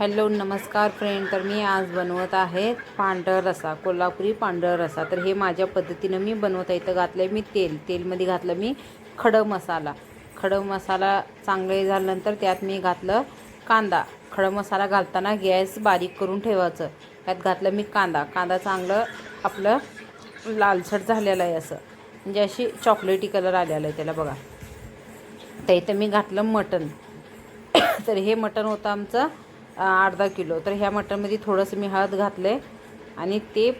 Hello नमस्कार friend तर मी आज बनवत आहे पांढरा रसा कोल्हापुरी पांढरा रसा. तर हे माझ्या पद्धतीनं मी बनवत आहे इथं घातलं आहे मी तेल. तेलमध्ये घातलं मी खडं मसाला. खडं मसाला चांगले झाल्यानंतर त्यात मी घातलं कांदा. खडं मसाला घालताना गॅस बारीक करून ठेवायचं. त्यात घातलं मी कांदा. कांदा चांगलं आपलं लालसट झालेलं आहे असं. म्हणजे अशी चॉकलेटी कलर आलेला आहे त्याला बघा. तर इथं मी घातलं मटण. तर हे मटण होतं आमचं अर्धा किलो. तर ह्या मटणमध्ये थोडंसं मी हळद घातलं आहे आणि ते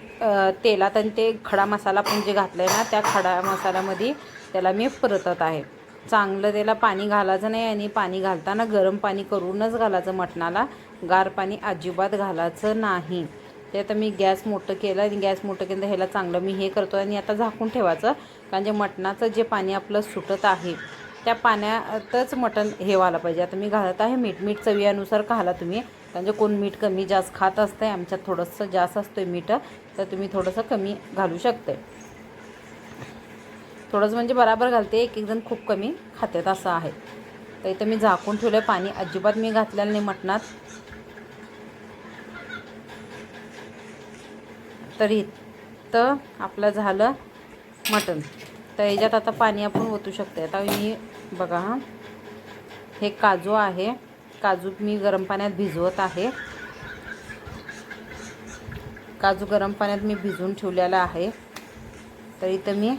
तेलात आणि ते खडा मसाला पण जे घातलं आहे ना त्या खडा मसाल्यामध्ये त्याला मी परतत आहे. चांगलं त्याला पाणी घालायचं नाही आणि पाणी घालताना गरम पाणी करूनच घालायचं मटणाला. गार पाणी अजिबात घालायचं नाही. ते आता मी गॅस मोठं केलं आणि गॅस मोठं केलं ह्याला चांगलं मी हे करतो आणि आता झाकून ठेवायचं. कारण जे मटणाचं जे पाणी आपलं सुटत आहे त्या पाण्यातच मटण हे व्हायला पाहिजे. आता मी घालत आहे मीठ. मीठ चवीनुसार घाला तुम्ही. म्हणजे कोण मीठ कमी जास्त खात असतं आहे आमच्यात थोडंसं जास्त असतं आहे मीठ तर तुम्ही थोडंसं कमी घालू शकते थोडंसं म्हणजे बराबर घालते एक एक जण खूप कमी खातात असं आहे. तर इथं मी झाकून ठेवलं आहे पाणी. अजिबात मी घातलेलं नाही मटणात. तर इथं आपलं झालं मटण. तर ह्याच्यात आता पाणी आपण ओतू शकते आता मी बघा हां. हे काजू आहे. काजू मी गरम पाण्यात भिजवत आहे. काजू गरम पाण्यात मी भिजवून ठेवलेला आहे. तर इथं मी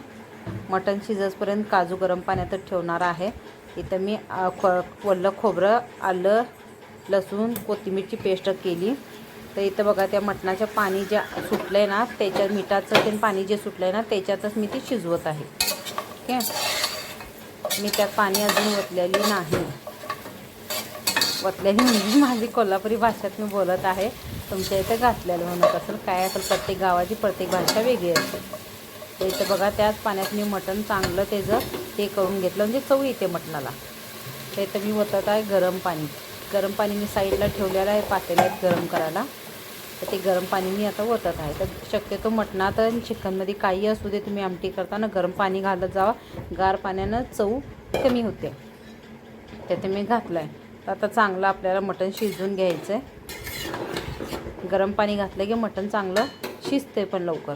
मटण शिजसपर्यंत काजू गरम पाण्यातच ठेवणार आहे. इथं मी ख वल्लं खोबरं आलं लसूण कोथिंबीरची पेस्ट केली. तर इथं बघा त्या मटणाचं पाणी जे सुटलं आहे ना त्याच्यात मिठाचं ते पाणी जे सुटलं आहे ना त्याच्यातच मी ते शिजवत आहे. ठीक आहे? मी त्यात पाणी अजून ओतलेली नाही. ओतलेली म्हणजे माझी कोल्हापुरी भाषेत मी बोलत आहे. तुमच्या इथं घातलेलं म्हणत असेल काय असेल प्रत्येक गावाची प्रत्येक भाषा वेगळी असते. तर इथं बघा त्याच पाण्यात मी मटण चांगलं त्याचं ते करून घेतलं म्हणजे चव येते मटणाला. तर इथं मी ओतत आहे गरम पाणी. गरम पाणी मी साईडला ठेवलेलं आहे पातेल्यात गरम करायला. तर ते गरम पाणी मी आता ओतत आहे. तर शक्यतो मटणात आणि चिकनमध्ये काही असू दे तुम्ही आमटी करताना गरम पाणी घालत जावा. गार पाण्यानं चव कमी होते. त्यात मी घातलं आहे तर आता चांगलं आपल्याला मटण शिजवून घ्यायचं आहे गरम पाणी घातलं की मटण चांगलं शिजते पण लवकर.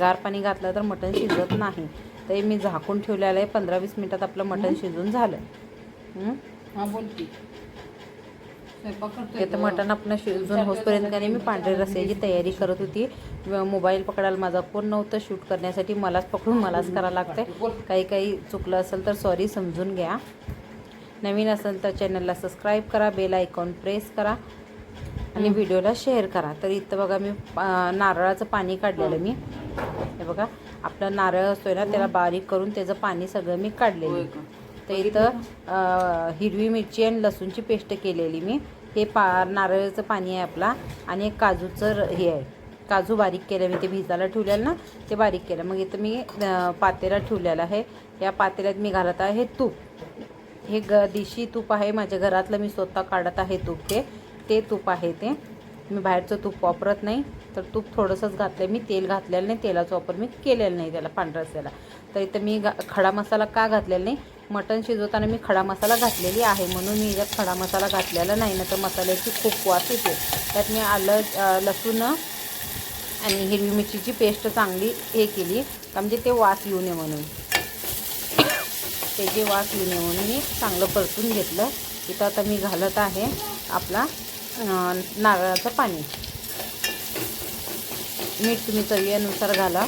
गार पाणी घातलं तर मटण शिजत नाही. ते मी झाकून ठेवलेलं आहे. पंधरा वीस मिनटात आपलं मटण शिजून झालं. हं? हा बोल की स्वयंपाक करतोय ते तर मटण आपण शिजून होसपर्यंत नाही मी पांढऱ्या रस्त्याची तयारी करत होती. मोबाईल पकडायला माझा फोन नव्हतं शूट करण्यासाठी. मलाच पकडून मलाच करावं लागतं काही काही चुकलं असेल तर सॉरी समजून घ्या. नवीन असेल तर चॅनलला सबस्क्राईब करा बेल आयकॉन प्रेस करा आणि व्हिडिओला शेअर करा. तर इथं बघा मी नारळाचं पाणी काढलेलं मी. हे बघा आपलं नारळ असतोय ना त्याला बारीक करून त्याचं पाणी सगळं मी काढलेलं? तर इथं हिरवी मिरची आणि लसूणची पेस्ट केलेली मी. हे पा नारळाचं पाणी आहे आपला आणि एक काजूचं र- हे आहे. काजू बारीक केलं मी ते भिजायला ठेवलेलं ना ते बारीक केलं. मग इथं मी पातेला ठेवलेलं आहे. या पातेल्यात मी घालत आहे तूप. हे ग देशी तूप आहे. माझ्या घरातलं मी स्वतः काढत आहे तूप ते ते तूप आहे ते. मी बाहेरचं तूप वापरत नाही. तर तूप थोडंसंच घातलं मी तेल घातलेलं नाही. तेलाचा वापर मी केलेला नाही त्याला पांढऱ्या रस्स्याला तर इथं मी खडा मसाला का घातलेला नाही? मटण शिजवताना मी खडा मसाला घातलेली आहे म्हणून मी याच्यात खडा मसाला घातलेला नाही. ना तर मसाल्याची खूप वास येते. त्यात मी आलं लसूण आणि हिरवी मिरचीची पेस्ट चांगली हे केली. का म्हणजे ते वास येऊ नये म्हणून. त्याचे वास येऊ नये म्हणून मी चांगलं परतून घेतलं. इथं आता मी घालत आहे आपला नारळाचं पाणी. मीठ तुम्ही चवीनुसार घाला.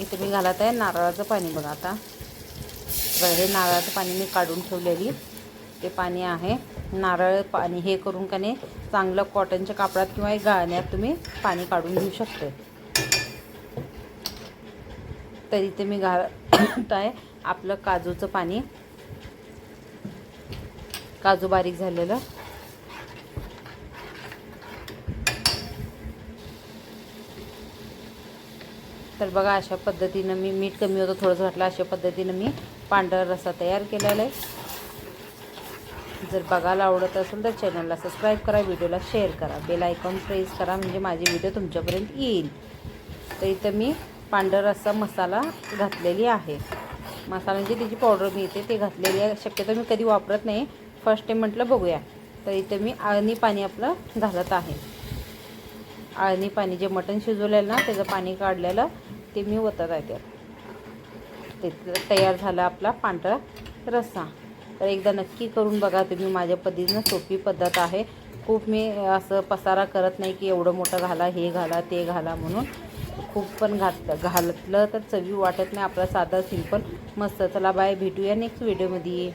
इथे मी घालत आहे नारळाचं पाणी बघा आता. बघा, हे नारळाचं पाणी मी काढून ठेवलेली. ते पाणी आहे. नारळ पाणी हे करून का नाही चांगलं कॉटनच्या कापडात किंवा गाळण्यात तुम्ही पाणी काढून घेऊ शकते तरी ते मी घालत आहे आपलं काजूचं पाणी. काजू बारीक झालेलं. तर बघा अशा पद्धतीनं मी मीठ कमी होतं थोडंसं घातलं अशा पद्धतीनं मी पांढरा रस्सा तयार केलेला आहे. जर बघायला आवडत असेल तर चॅनलला सबस्क्राईब करा व्हिडिओला शेअर करा. बेल आयकॉन प्रेस करा म्हणजे माझी व्हिडिओ तुमच्यापर्यंत येईल. तर इथं मी पांढरा रस्सा मसाला घातलेली आहे. मसाला म्हणजे त्याची पावडर मिळते ते घातलेली आहे. शक्यतो मी कधी वापरत नाही. फर्स्ट टाईम म्हटलं बघूया. तर इथं मी आळणी पाणी आपलं घालत आहे. आळणी पाणी जे मटण शिजवलेलं ना त्याचं पाणी काढलेलं ते मी ओतत आहे त्यात. ते तयार झाला आपला पांढरा रस्सा. तर एकदा नक्की करून बघा तुम्ही माझ्या पद्धतीनं सोपी पद्धत आहे. खूप मी असं पसारा करत नाही की एवढं मोठं घाला हे घाला ते घाला म्हणून. खूप पण घात घालतलं तर चवी वाटत नाही आपला साधा सिंपल. मस्त चला बाय भेटूया नेक्स्ट व्हिडिओमध्ये